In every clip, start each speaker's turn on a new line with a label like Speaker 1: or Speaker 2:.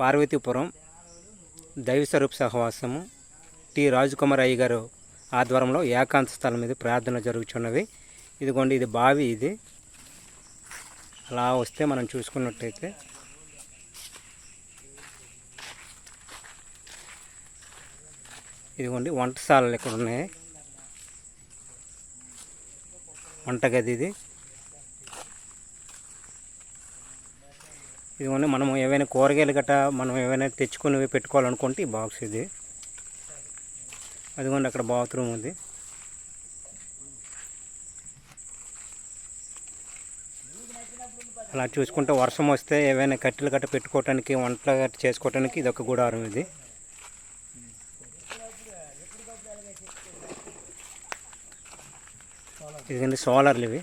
Speaker 1: పార్వతీపురం దైవస్వరూప్ సహవాసము టి రాజకుమార్ అయ్య గారు ఆధ్వర్యంలో ఏకాంత స్థలం మీద ప్రార్థన జరుగుతున్నది ఇదిగోండి ఇది బావి ఇది. అలా వస్తే మనం చూసుకున్నట్టయితే ఇదిగోండి వంటశాలలు ఇక్కడ ఉన్నాయి వంటగది ఇది. ఇదిగోండి మనం ఏవైనా కూరగాయలు గట్రా మనం ఏవైనా తెచ్చుకుని పెట్టుకోవాలనుకుంటే ఈ బాక్స్ ఇది. అదిగోండి అక్కడ బాత్రూమ్ ఉంది. అలా చూసుకుంటే వర్షం వస్తే ఏవైనా కట్టెలు గట్ట పెట్టుకోవటానికి వంటలు గట్ట చేసుకోవటానికి ఇది ఒక గుడారం ఇది. ఇదిగండి సోలార్లు ఇవి.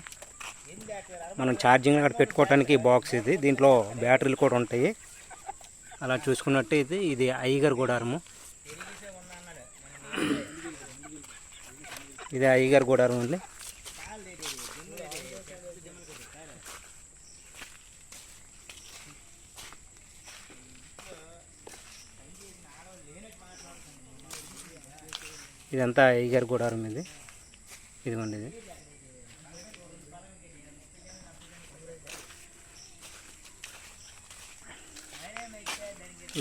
Speaker 1: మనం ఛార్జింగ్ అక్కడ పెట్టుకోవటానికి బాక్స్ ఇది. దీంట్లో బ్యాటరీలు కూడా ఉంటాయి. అలా చూసుకున్నట్టయితే ఇది. ఇది అయ్యగారు గుడారము. ఇది అయ్యగారు గుడారం అండి. ఇదంతా అయ్యగారు గుడారం ఇది. ఇదిగోండి ఇది.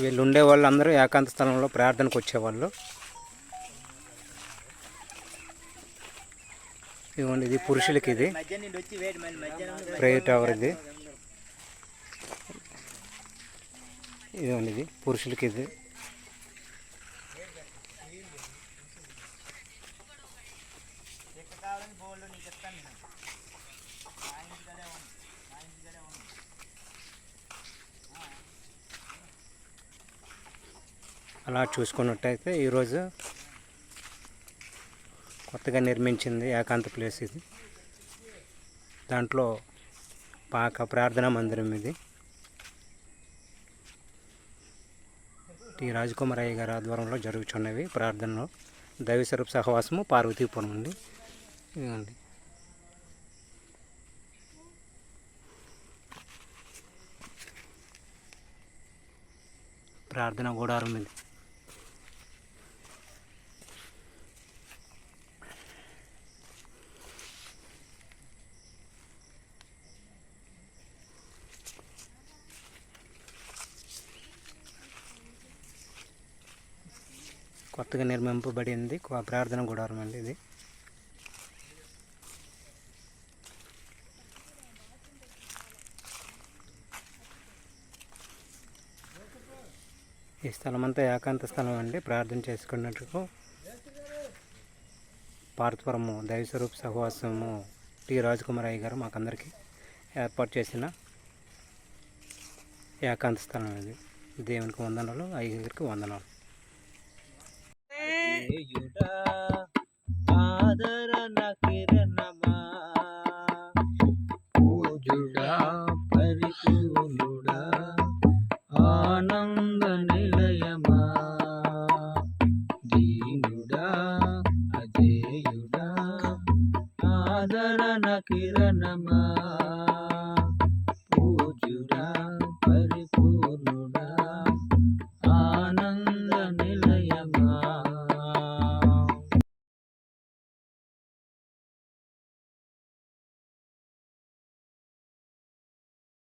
Speaker 1: వీళ్ళు ఉండే వాళ్ళు అందరూ ఏకాంత స్థలంలో ప్రార్థనకు వచ్చేవాళ్ళు. ఇవ్వండి ఇది పురుషులకి ఇది. ప్రేయర్ టవర్ ఇది. ఇదిగోండి ఇది పురుషులకి ఇది. అలా చూసుకున్నట్టయితే ఈరోజు కొత్తగా నిర్మించింది ఏకాంత ప్లేస్ ఇది. దాంట్లో పాక ప్రార్థనా మందిరం ఇది. టి రాజకుమార్ అయ్య గారి ఆధ్వర్యంలో జరుగుతున్నవి ప్రార్థనలు. దైవస్వరూప్ సహవాసము పార్వతీపురం అండి ఇదిగోండి. ప్రార్థన గూడారం ఇది. కొత్తగా నిర్మింపబడింది. ప్రార్థన గుడారం అండి ఇది. ఈ స్థలం అంతా ఏకాంత స్థలం అండి. ప్రార్థన చేసుకున్నట్టుకు పార్థపురము దైవస్వరూప్ సహవాసము టి. రాజకుమార్ అయ్య గారు మాకందరికీ ఏర్పాటు చేసిన ఏకాంత స్థలం ఇది. దేవునికి వందనాలు అయ్య గారికి వందనాలు.
Speaker 2: చేయుడా? ఆదరణ కిరణమా? పూజుడా ఆనంద నిలయమా? దీనుడా అజేయుడా ఆదరణ కిరణమా?